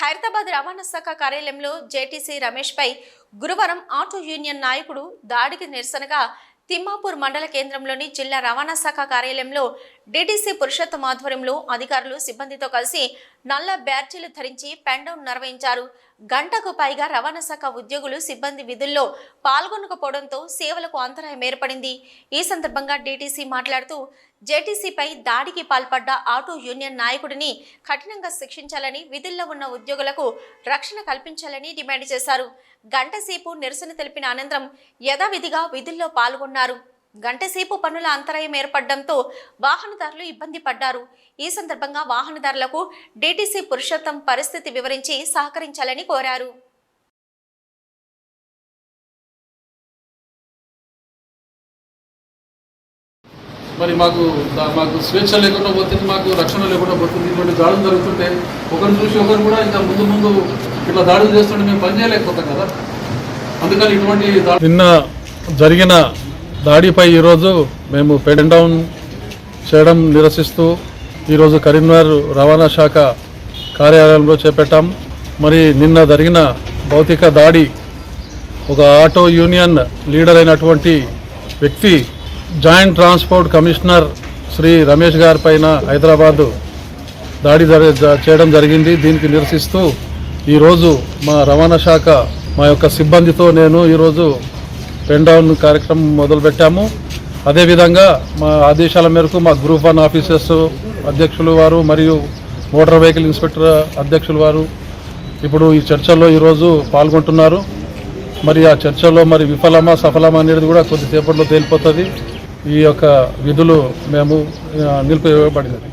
ఖైరతాబాద్ రవాణా శాఖ కార్యాలయంలో జేటీసీ రమేష్పై గురువారం ఆటో యూనియన్ నాయకుడు దాడికి నిరసనగా తిమ్మాపూర్ మండల కేంద్రంలోని జిల్లా రవాణా శాఖ కార్యాలయంలో డీటీసీ పురుషోత్తం ఆధ్వర్యంలో అధికారులు సిబ్బందితో కలిసి నల్ల బ్యార్జీలు ధరించి పెండౌన్ నిర్వహించారు. గంటకు పైగా రవాణా శాఖ ఉద్యోగులు సిబ్బంది విధుల్లో పాల్గొనకపోవడంతో సేవలకు అంతరాయం ఏర్పడింది. ఈ సందర్భంగా డీటీసీ మాట్లాడుతూ జేటీసీపై దాడికి పాల్పడ్డ ఆటో యూనియన్ నాయకుడిని కఠినంగా శిక్షించాలని విధుల్లో ఉన్న ఉద్యోగులకు రక్షణ కల్పించాలని డిమాండ్ చేశారు. గంటసేపు నిరసన తెలిపిన అనంతరం యథావిధిగా విధుల్లో పాల్గొన్నారు. గంటసేపు పనుల అంతరాయం ఏర్పడడంతో వాహనదారులు ఇబ్బంది పడ్డారు. ఈ సందర్భంగా వాహనదారులకు డీటీసీ పురుషోత్తం పరిస్థితి వివరించి సహకరించాలని కోరారు. మరి మాకు మాకు స్వేచ్ఛ లేకుండా పోతుంది మాకు రక్షణ లేకుండా పోతుంది. ఇటువంటి దాడులు జరుగుతుంటే ఒకరిని చూసి ఒకరు కూడా ఇంకా ముందు ముందు ఇట్లా దాడులు చేస్తుంటే మేము పని చేయలేకపోతాం కదా. అందుకని ఇటువంటి నిన్న జరిగిన దాడిపై ఈరోజు మేము పెన్ డౌన్ చేయడం నిరసిస్తూ ఈరోజు కరీంనగర్ రవాణా శాఖ కార్యాలయంలో చేపట్టాం. మరి నిన్న జరిగిన భౌతిక దాడి ఒక ఆటో యూనియన్ లీడర్ అయినటువంటి వ్యక్తి joint transport commissioner Shri Ramesh గారి పైన హైదరాబాదు దాడి జరి- చేయడం జరిగింది. దీనికి నిరసిస్తూ ఈరోజు మా రవాణా శాఖ మా యొక్క సిబ్బందితో నేను ఈరోజు పెన్ డౌన్ కార్యక్రమం మొదలుపెట్టాము. అదేవిధంగా మా ఆదేశాల మేరకు మా గ్రూప్ వన్ ఆఫీసర్స్ అధ్యక్షులు వారు మరియు మోటార్ వెహికల్ ఇన్స్పెక్టర్ అధ్యక్షులు వారు ఇప్పుడు ఈ చర్చల్లో ఈరోజు పాల్గొంటున్నారు. మరి ఆ చర్చలో మరి విఫలమా సఫలమా అనేది కూడా కొద్దిసేపట్లో తేలిపోతుంది. ఈ యొక్క విధులు మేము ఆ, నిలిపివేయబడినది.